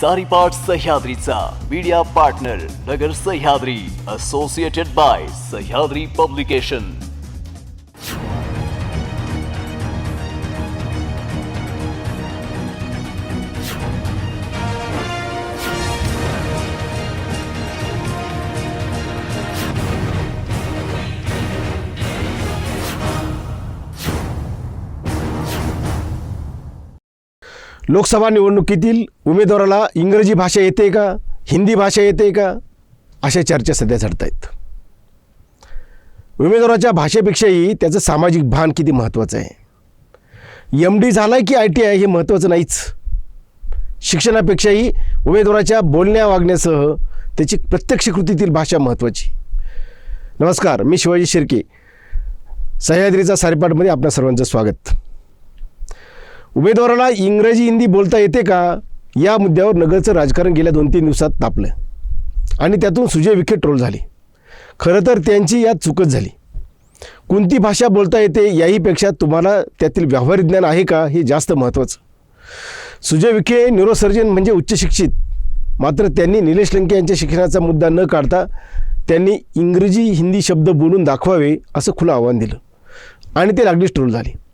सारीपाट सह्याद्रीचा. Media partner Nagar Sahyadri associated by Sahyadri publication Lok Sabha निवडणुकीतील उमेदवाराला इंग्रजी भाषा येते का? हिंदी भाषा येते का? अशा चर्चा सध्या झडत आहेत उमेदवाराच्या भाषेपेक्षाही त्याचं सामाजिक भान किती महत्त्वाचं आहे? एम डी झाला की आय टी आय हे महत्त्वाचं नाहीच. शिक्षणापेक्षाही उमेदवाराच्या बोलण्या वागण्यासह त्याची प्रत्यक्ष कृतीतील भाषा महत्त्वाची. नमस्कार मी शिवाजी शिर्के. सह्याद्रीचा सारीपाटमध्ये आपल्या सर्वांचं स्वागत. उमेदवाराला इंग्रजी हिंदी बोलता येते का? या मुद्द्यावर नगरचं राजकारण गेल्या दोन तीन दिवसात तापलं. आणि त्यातून सुजय विखे ट्रोल झाले. खरं तर त्यांची यात चुकच झाली. कोणती भाषा बोलता येते याहीपेक्षा तुम्हाला त्यातील व्यावहारिक ज्ञान आहे का? हे जास्त महत्त्वाचं. सुजय विखे न्यूरोसर्जन म्हणजे उच्च शिक्षित. मात्र त्यांनी निलेश लंके यांच्या शिक्षणाचा मुद्दा न काढता त्यांनी इंग्रजी हिंदी शब्द बोलून दाखवावे असं खुलं आव्हान दिलं. आणि ते लागलीच ट्रोल झाले.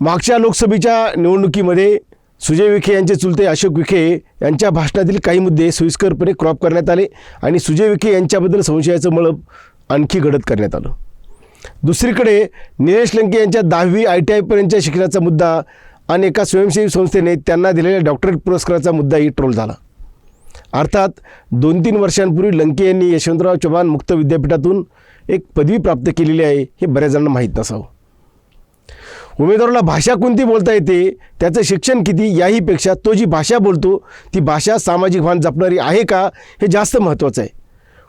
मागच्या लोकसभेच्या निवडणुकीमध्ये सुजय विखे यांचे चुलते अशोक विखे यांच्या भाषणातील काही मुद्दे सोयीस्करपणे क्रॉप करण्यात आले आणि सुजय विखे यांच्याबद्दल संशयाचं मळब आणखी घडत करण्यात आलं. दुसरीकडे निलेश लंके यांच्या दहावी आय टी आयपर्यंतच्या शिक्षणाचा मुद्दा आणि एका स्वयंसेवी संस्थेने त्यांना दिलेल्या डॉक्टरेट पुरस्काराचा मुद्दाही ट्रोल झाला. अर्थात दोन तीन वर्षांपूर्वी लंके यांनी यशवंतराव चव्हाण मुक्त विद्यापीठातून एक पदवी प्राप्त केलेली आहे हे बऱ्याच जणांना माहीत नसावं. उमेदवाराला भाषा कोणती बोलता येते? त्याचं शिक्षण किती? याहीपेक्षा तो जी भाषा बोलतो ती भाषा सामाजिक भान जपणारी आहे का? हे जास्त महत्त्वाचं आहे.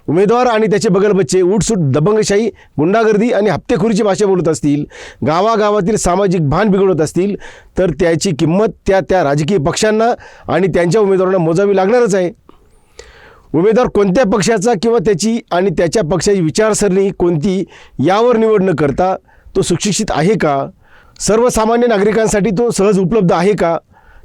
उमेदवार आणि त्याचे बगलबच्चे उठसूट दबंगशाही गुंडागर्दी आणि हप्तेखोरीची भाषा बोलत असतील गावागावातील सामाजिक भान बिघडवत असतील तर त्याची किंमत त्या त्या राजकीय पक्षांना आणि त्यांच्या उमेदवारांना मोजावी लागणारच आहे. उमेदवार कोणत्या पक्षाचा किंवा त्याची आणि त्याच्या पक्षाची विचारसरणी कोणती यावर निवड न करता तो सुशिक्षित आहे का? सर्वसामान्य नागरिकांसाठी तो सहज उपलब्ध आहे का?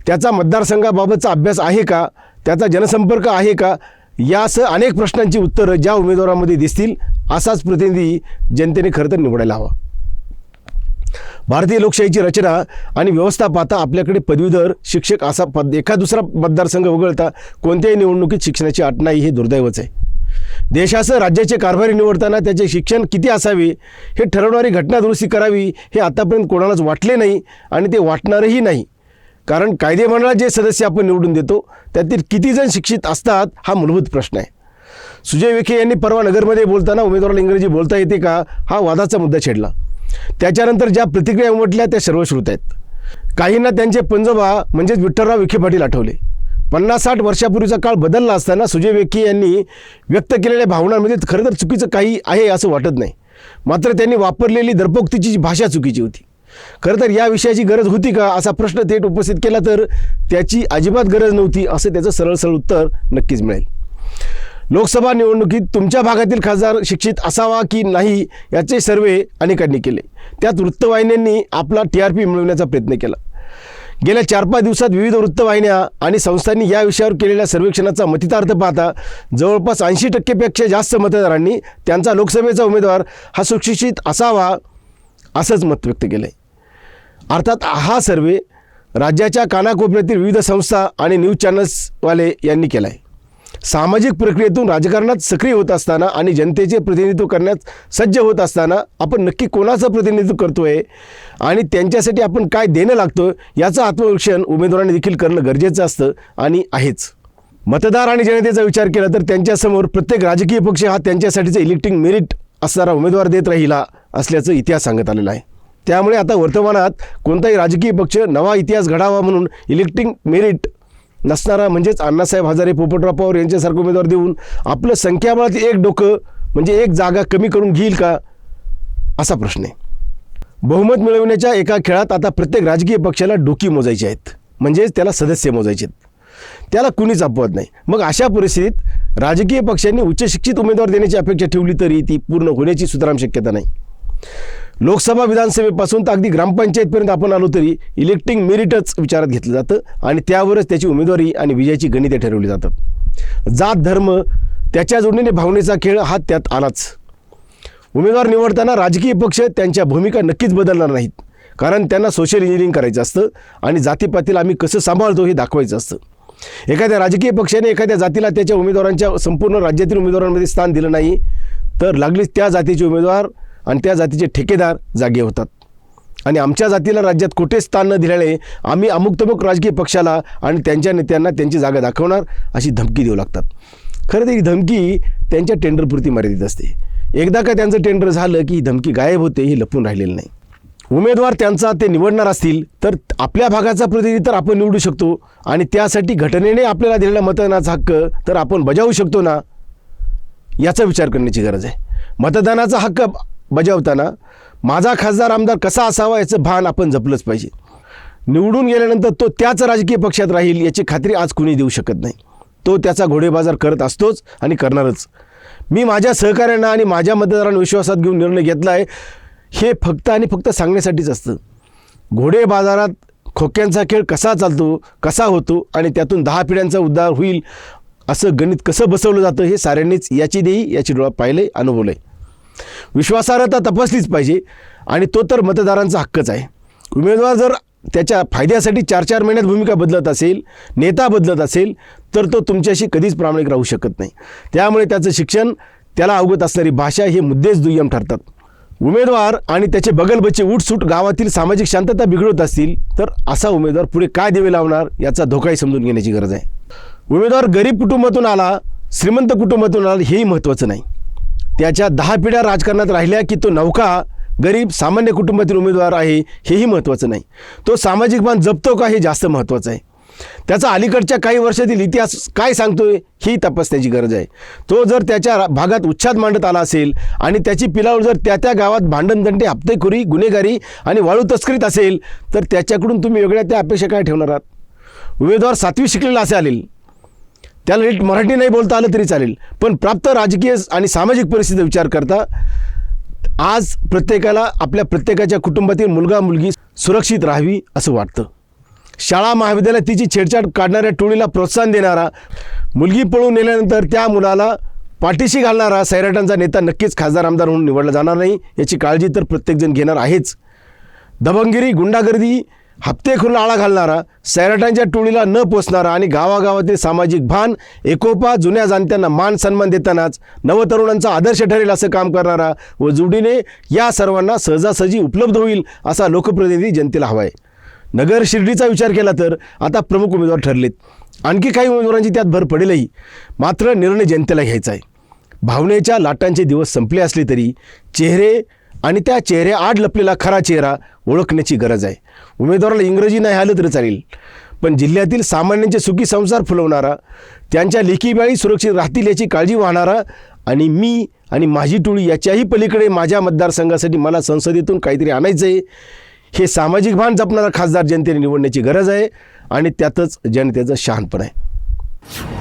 त्याचा मतदारसंघाबाबतचा अभ्यास आहे का? त्याचा जनसंपर्क आहे का? यासह अनेक प्रश्नांची उत्तरं ज्या उमेदवारामध्ये दिसतील असाच प्रतिनिधी जनतेने खरं तर निवडायला हवा. भारतीय लोकशाहीची रचना आणि व्यवस्था पाहता आपल्याकडे पदवीधर शिक्षक असा पद एका दुसरा मतदारसंघ वगळता कोणत्याही निवडणुकीत शिक्षणाची अट नाही हे दुर्दैवच आहे. देशासह राज्याचे कारभारी निवडताना त्याचे शिक्षण किती असावे हे ठरवणारी घटना दुरुस्ती करावी हे आतापर्यंत कोणालाच वाटले नाही आणि ते वाटणारही नाही. कारण कायदेमंडळात जे सदस्य आपण निवडून देतो त्यातील कितीजण शिक्षित असतात हा मूलभूत प्रश्न आहे. सुजय विखे यांनी परवा नगरमध्ये बोलताना उमेदवाराला इंग्रजी बोलता येते का हा वादाचा मुद्दा छेडला. त्याच्यानंतर ज्या प्रतिक्रिया उमटल्या त्या सर्वश्रुत आहेत. काहींना त्यांचे पंजोबा म्हणजेच विठ्ठलराव विखे पाटील आठवले. पन्नास साठ वर्षापूर्वीचा काळ बदलला असताना सुजय विखे यांनी व्यक्त केलेल्या भावनांमध्ये खरं तर चुकीचं काही आहे असं वाटत नाही. मात्र त्यांनी वापरलेली दर्पोक्तीची जी भाषा चुकीची होती. खरं तर या विषयाची गरज होती का असा प्रश्न थेट उपस्थित केला तर त्याची अजिबात गरज नव्हती असं त्याचं सरळ सरळ उत्तर नक्कीच मिळेल. लोकसभा निवडणुकीत तुमच्या भागातील खासदार शिक्षित असावा की नाही याचे सर्वे अनेकांनी केले. त्यात वृत्तवाहिन्यांनी आपला टी आर पी मिळवण्याचा प्रयत्न केला. गेल्या चार पाच दिवसात विविध वृत्तवाहिन्या आणि संस्थांनी या विषयावर केलेल्या सर्वेक्षणाचा मतितार्थ पाहता जवळपास ऐंशी टक्केपेक्षा जास्त मतदारांनी त्यांचा लोकसभेचा उमेदवार हा सुशिक्षित असावा असंच मत व्यक्त केलं आहे अर्थात हा सर्वे राज्याच्या कानाकोपऱ्यातील विविध संस्था आणि न्यूज चॅनल्सवाले यांनी केला आहे सामाजिक प्रक्रियेतून राजकारणात सक्रिय होत असताना आणि जनतेचे प्रतिनिधित्व करण्यात सज्ज होत असताना आपण नक्की कोणाचं प्रतिनिधित्व करतोय आणि त्यांच्यासाठी आपण काय देणं लागतं याचं आत्मविक्षण उमेदवारांनी देखील करणं गरजेचं असतं आणि आहेच. मतदार आणि जनतेचा विचार केला तर त्यांच्यासमोर प्रत्येक राजकीय पक्ष हा त्यांच्यासाठीचं इलेक्टिंग मेरिट असणारा उमेदवार देत राहिला असल्याचं इतिहास सांगत आलेला आहे. त्यामुळे आता वर्तमानात कोणताही राजकीय पक्ष नवा इतिहास घडावा म्हणून इलेक्टिंग मेरिट नसणारा म्हणजेच अण्णासाहेब हजारे पोपटराव पवार यांच्यासारखं उमेदवार देऊन आपलं संख्याबळात एक डोकं म्हणजे एक जागा कमी करून घेईल का? असा प्रश्न आहे. बहुमत मिळवण्याच्या एका खेळात आता प्रत्येक राजकीय पक्षाला डोकी मोजायची आहेत. म्हणजेच त्याला सदस्य मोजायचे आहेत. त्याला कुणीच अपवत नाही. मग अशा परिस्थितीत राजकीय पक्षांनी उच्च शिक्षित उमेदवार देण्याची अपेक्षा ठेवली तरी ती पूर्ण होण्याची सुधाराम शक्यता नाही. लोकसभा विधानसभेपासून तर अगदी ग्रामपंचायतपर्यंत आपण आलो तरी इलेक्टिंग मेरिटच विचारात घेतलं जातं आणि त्यावरच त्याची उमेदवारी आणि विजयाची गणिते ठरवली जातात. जात धर्म त्याच्या जोडणीने भावनेचा खेळ हा त्यात आलाच. उमेदवार निवडताना राजकीय पक्ष त्यांच्या भूमिका नक्कीच बदलणार नाहीत. कारण त्यांना सोशल इंजिनिअरिंग करायचं असतं आणि जातीपातीला आम्ही कसं सांभाळतो हे दाखवायचं असतं. एखाद्या राजकीय पक्षाने एखाद्या जातीला त्याच्या उमेदवारांच्या संपूर्ण राज्यातील उमेदवारांमध्ये स्थान दिलं नाही तर लागलीच त्या जातीचे उमेदवार आणि त्या जातीचे ठेकेदार जागे होतात. आणि आमच्या जातीला राज्यात कुठे स्थान न दिल्याने आम्ही अमुकतमुक राजकीय पक्षाला आणि त्यांच्या नेत्यांना त्यांची जागा दाखवणार अशी धमकी देऊ लागतात. खरं तर ही धमकी त्यांच्या टेंडरपुरती मर्यादित असते. एकदा का त्यांचं टेंडर झालं की ही धमकी गायब होते हे लपून राहिलेलं नाही. उमेदवार त्यांचा ते निवडणार असतील तर आपल्या भागाचा प्रतिनिधी तर आपण निवडू शकतो आणि त्यासाठी घटनेने आपल्याला दिलेला मतदानाचा हक्क तर आपण बजावू शकतो ना? याचा विचार करण्याची गरज आहे. मतदानाचा हक्क बजावताना माझा खासदार आमदार कसा असावा याचं भान आपण जपलंच पाहिजे. निवडून गेल्यानंतर तो त्याच राजकीय पक्षात राहील याची खात्री आज कुणी देऊ शकत नाही. तो त्याचा घोडेबाजार करत असतोच आणि करणारच. मी माझ्या सहकाऱ्यांना आणि माझ्या मतदारांना विश्वासात घेऊन निर्णय घेतला आहे हे फक्त आणि फक्त सांगण्यासाठीच असतं. घोडे बाजारात खोक्यांचा खेळ कसा चालतो कसा होतो आणि त्यातून दहा पिढ्यांचा उद्धार होईल असं गणित कसं बसवलं जातं हे साऱ्यांनीच याची देई याची डोळा पाहिलं आहे अनुभवलं आहे विश्वासार्हता तपासलीच पाहिजे आणि तो तर मतदारांचा हक्कच आहे. उमेदवार जर त्याच्या फायद्यासाठी चार चार महिन्यात भूमिका बदलत असेल नेता बदलत असेल तर तो तुमच्याशी कधीच प्रामाणिक राहू शकत नाही. त्यामुळे त्याचं शिक्षण त्याला अवगत असणारी भाषा हे मुद्देच दुय्यम ठरतात. उमेदवार आणि त्याचे बगलबच्चे उठसूट गावातील सामाजिक शांतता बिघडवत असतील तर असा उमेदवार पुढे काय देवे लावणार याचा धोकाही समजून घेण्याची गरज आहे. उमेदवार गरीब कुटुंबातून आला श्रीमंत कुटुंबातून आला हेही महत्त्वाचं नाही. त्याच्या दहा पिढ्या राजकारणात राहिल्या की तो नौका गरीब सामान्य कुटुंबातील उमेदवार आहे हेही महत्त्वाचं नाही. तो सामाजिक मान जपतो का हे जास्त महत्त्वाचं आहे. त्याचा अलीकडच्या काही वर्षातील इतिहास काय सांगतोय ही तपासण्याची गरज आहे. तो जर त्याच्या भागात उच्छाद मांडत आला असेल आणि त्याची पिलावळ जर त्या त्या गावात भांडणदंडे हप्तेखोरी गुन्हेगारी आणि वाळू तस्करीत असेल तर त्याच्याकडून तुम्ही वेगळ्या त्या अपेक्षा काय ठेवणार आहात? उमेदवार सातवी शिकलेला असेल त्याला नीट मराठी नाही बोलता आलं तरी चालेल. पण प्राप्त राजकीय आणि सामाजिक परिस्थितीचा विचार करता आज प्रत्येकाला आपल्या प्रत्येकाच्या कुटुंबातील मुलगा मुलगी सुरक्षित राहावी असं वाटतं. शाळा महाविद्यालयात तिची छेडछाड काढणाऱ्या टोळीला प्रोत्साहन देणारा मुलगी पळून नेल्यानंतर त्या मुलाला पाठीशी घालणारा सैराटांचा नेता नक्कीच खासदार आमदार म्हणून निवडला जाणार नाही याची काळजी तर प्रत्येकजण घेणार आहेच. दबंगिरी गुंडागर्दी हप्तेखोरीला आळा घालणारा सैराटांच्या टोळीला न पोचणारा आणि गावागावातील सामाजिक भान एकोपा जुन्या जाणत्यांना मान सन्मान देतानाच नवतरुणांचा आदर्श ठरेल असं काम करणारा व जुडीने या सर्वांना सहजासहजी उपलब्ध होईल असा लोकप्रतिनिधी जनतेला हवा आहे नगर शिर्डीचा विचार केला तर आता प्रमुख उमेदवार ठरलेत. आणखी काही उमेदवारांची त्यात भर पडेलही. मात्र निर्णय जनतेला घ्यायचा आहे. भावनेच्या लाटांचे दिवस संपले असले तरी चेहरे आणि त्या चेहऱ्या आड लपलेला खरा चेहरा ओळखण्याची गरज आहे. उमेदवाराला इंग्रजी नाही आलं तरी चालेल. पण जिल्ह्यातील सामान्यांचे सुखी संसार फुलवणारा त्यांच्या लेखीबाळी सुरक्षित राहतील याची काळजी वाहणारा आणि मी आणि माझी टोळी याच्याही पलीकडे माझ्या मतदारसंघासाठी मला संसदेतून काहीतरी आणायचं आहे हे सामाजिक भान जपणारा खासदार जनतेने निवडण्याची गरज आहे आणि त्यातच जनतेचं शहाणपण आहे.